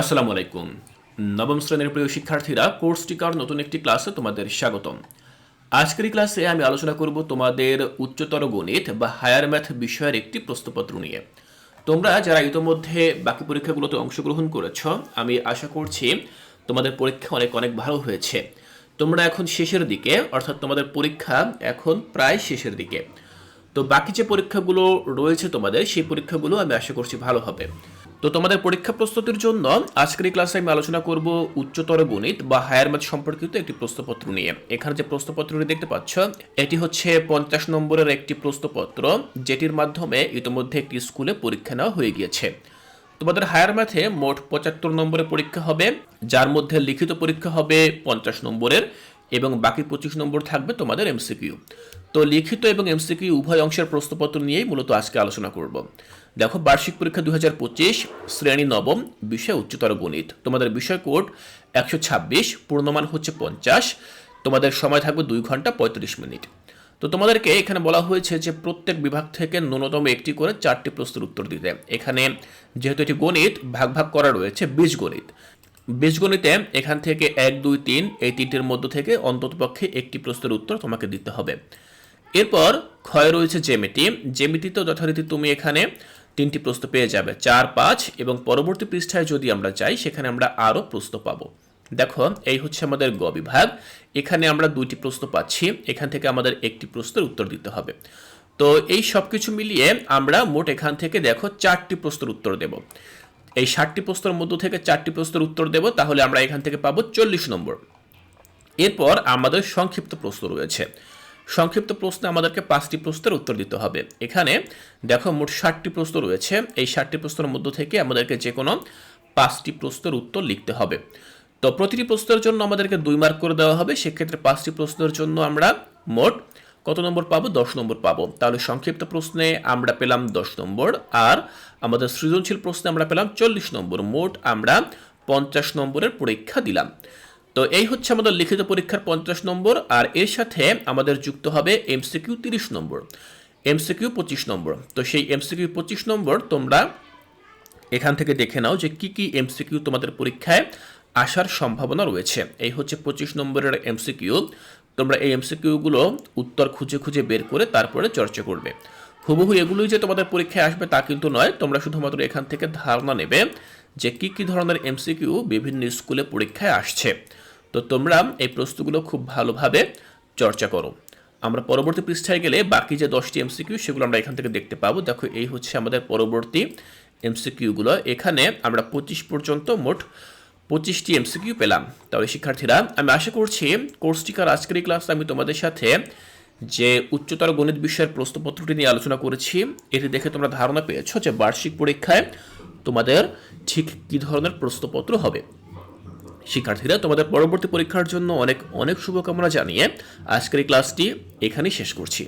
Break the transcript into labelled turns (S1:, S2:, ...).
S1: আসসালামু আলাইকুম। নবম শ্রেণির প্রিয় শিক্ষার্থীরা কোর্স টিকার নতুন একটি ক্লাসে তোমাদের স্বাগতম। আজকের ক্লাসে আমি আলোচনা করব তোমাদের উচ্চতর গণিত বা হায়ার ম্যাথ বিষয়ের একটি প্রশ্নপত্র নিয়ে। তোমরা যারা ইতোমধ্যে বাকি পরীক্ষাগুলোতে অংশগ্রহণ করেছ, আমি আশা করছি তোমাদের পরীক্ষা অনেক অনেক ভালো হয়েছে। তোমরা এখন শেষের দিকে, অর্থাৎ তোমাদের পরীক্ষা এখন প্রায় শেষের দিকে। তো বাকি যে পরীক্ষাগুলো রয়েছে তোমাদের, সেই পরীক্ষাগুলো আমি আশা করছি ভালো হবে। তো তোমাদের পরীক্ষা প্রস্তুতির জন্য আজকের ক্লাসে আমি আলোচনা করব উচ্চতর গণিত বা হায়ার ম্যাথ সম্পর্কিত একটি প্রশ্নপত্র নিয়ে। এখানে যে প্রশ্নপত্রটি দেখতে পাচ্ছ, এটি হচ্ছে পঞ্চাশ নম্বরের একটি প্রশ্নপত্র, যেটির মাধ্যমে ইতিমধ্যে একটি স্কুলে পরীক্ষা নেওয়া হয়ে গিয়েছে। তোমাদের হায়ার ম্যাথে মোট পঁচাত্তর নম্বরের পরীক্ষা হবে, যার মধ্যে লিখিত পরীক্ষা হবে পঞ্চাশ নম্বরের, এবং বাকি পঁচিশ নম্বর থাকবে তোমাদের এমসিকিউ তো লিখিত এবং এমসিকিউ উভয় অংশের প্রশ্নপত্র নিয়েই মূলত আজকে আলোচনা করব। দেখো, বার্ষিক পরীক্ষা দুই হাজার পঁচিশ, শ্রেণি নবম, বিষয় উচ্চতর গণিত। তোমাদের বিষয় কোড একশো ছাব্বিশ, পূর্ণমান হচ্ছে পঞ্চাশ, তোমাদের সময় থাকবে দুই ঘণ্টা পঁয়ত্রিশ মিনিট। তো তোমাদেরকে এখানে বলা হয়েছে যে প্রত্যেক বিভাগ থেকে ন্যূনতম একটি করে চারটি প্রশ্নের উত্তর দিতে। এখানে যেহেতু এটি গণিত, ভাগ ভাগ করা রয়েছে বীজগণিত। বীজগণিতে এখান থেকে এক, দুই, তিন, এই তিনটির মধ্য থেকে অন্ততপক্ষে একটি প্রশ্নের উত্তর তোমাকে দিতে হবে। এরপর ক্ষয় রয়েছে জেমিতি জেমিতিতেও যথারীতি তুমি এখানে তিনটি প্রশ্ন পেয়ে যাবে, চার, পাঁচ এবং পরবর্তী পৃষ্ঠায় যদি আমরা যাই, সেখানে আমরা আরও প্রশ্ন পাবো। দেখো, এই হচ্ছে আমাদের গ বিভাগ। এখানে আমরা দুইটি প্রশ্ন পাচ্ছি, এখান থেকে আমাদের একটি প্রশ্নের উত্তর দিতে হবে। তো এই সব কিছু মিলিয়ে আমরা মোট এখান থেকে দেখো চারটি প্রশ্নের উত্তর দেব। এই ষাটটি প্রশ্নের মধ্য থেকে চারটি প্রশ্নের উত্তর দেব, তাহলে আমরা এখান থেকে পাবো চল্লিশ নম্বর। এরপর আমাদের সংক্ষিপ্ত প্রশ্ন রয়েছে। সংক্ষিপ্ত প্রশ্নে আমাদেরকে পাঁচটি প্রশ্নের উত্তর দিতে হবে। এখানে দেখো মোট ষাটটি প্রশ্ন রয়েছে। এই ষাটটি প্রশ্নের মধ্য থেকে আমাদেরকে যে কোনো পাঁচটি প্রশ্নের উত্তর লিখতে হবে। তো প্রতিটি প্রশ্নের জন্য আমাদেরকে দুই মার্ক করে দেওয়া হবে। সেক্ষেত্রে পাঁচটি প্রশ্নের জন্য আমরা মোট কত নম্বর পাবো? দশ নম্বর পাবো। তাহলে সংক্ষিপ্ত প্রশ্নে আমরা পেলাম দশ নম্বর আর আমাদের সৃজনশীল প্রশ্নে আমরা পেলাম চল্লিশ নম্বর। মোট আমরা পঞ্চাশ নম্বরের পরীক্ষা দিলাম। তো এই হচ্ছে আমাদের লিখিত পরীক্ষার পঞ্চাশ নম্বর, আর এর সাথে আমাদের যুক্ত হবে এমসিকিউ তিরিশ নম্বর এমসিকিউ পঁচিশ নম্বর। তো সেই এমসিকিউ পঁচিশ নম্বর তোমরা এখান থেকে দেখে নাও যে কি কি এমসিকিউ তোমাদের পরীক্ষায় আসার সম্ভাবনা রয়েছে। এই হচ্ছে পঁচিশ নম্বরের এমসিকিউ তোমরা এই এমসিকিউগুলো উত্তর খুঁজে খুঁজে বের করে তারপরে চর্চা করবে। হুবহু এগুলোই যে তোমাদের পরীক্ষায় আসবে তা কিন্তু নয়, তোমরা শুধুমাত্র এখান থেকে ধারণা নেবে যে কি কি ধরনের এমসিকিউ বিভিন্ন স্কুলে পরীক্ষায় আসছে। তো তোমরা এই প্রশ্নগুলো খুব ভালোভাবে চর্চা করো। আমরা পরবর্তী পৃষ্ঠায় গেলে বাকি যে দশটি এমসিকিউ সেগুলো আমরা এখান থেকে দেখতে পাবো। দেখো, এই হচ্ছে আমাদের পরবর্তী এমসিকিউগুলো এখানে আমরা পঁচিশ পর্যন্ত মোট পঁচিশটি এমসিকিউ পেলাম। তাহলে, শিক্ষার্থীরা, আমি আশা করছি কোর্সটিকার আজকের এই ক্লাসে আমি তোমাদের সাথে যে উচ্চতর গণিত বিষয়ের প্রশ্নপত্রটি নিয়ে আলোচনা করেছি, এটি দেখে তোমরা ধারণা পেয়েছ যে বার্ষিক পরীক্ষায় তোমাদের ঠিক কী ধরনের প্রশ্নপত্র হবে। শিক্ষার্থীরা, তোমাদের পরবর্তী পরীক্ষার জন্য অনেক অনেক শুভকামনা জানিয়ে আজকের এই ক্লাসটি এখানেই শেষ করছি।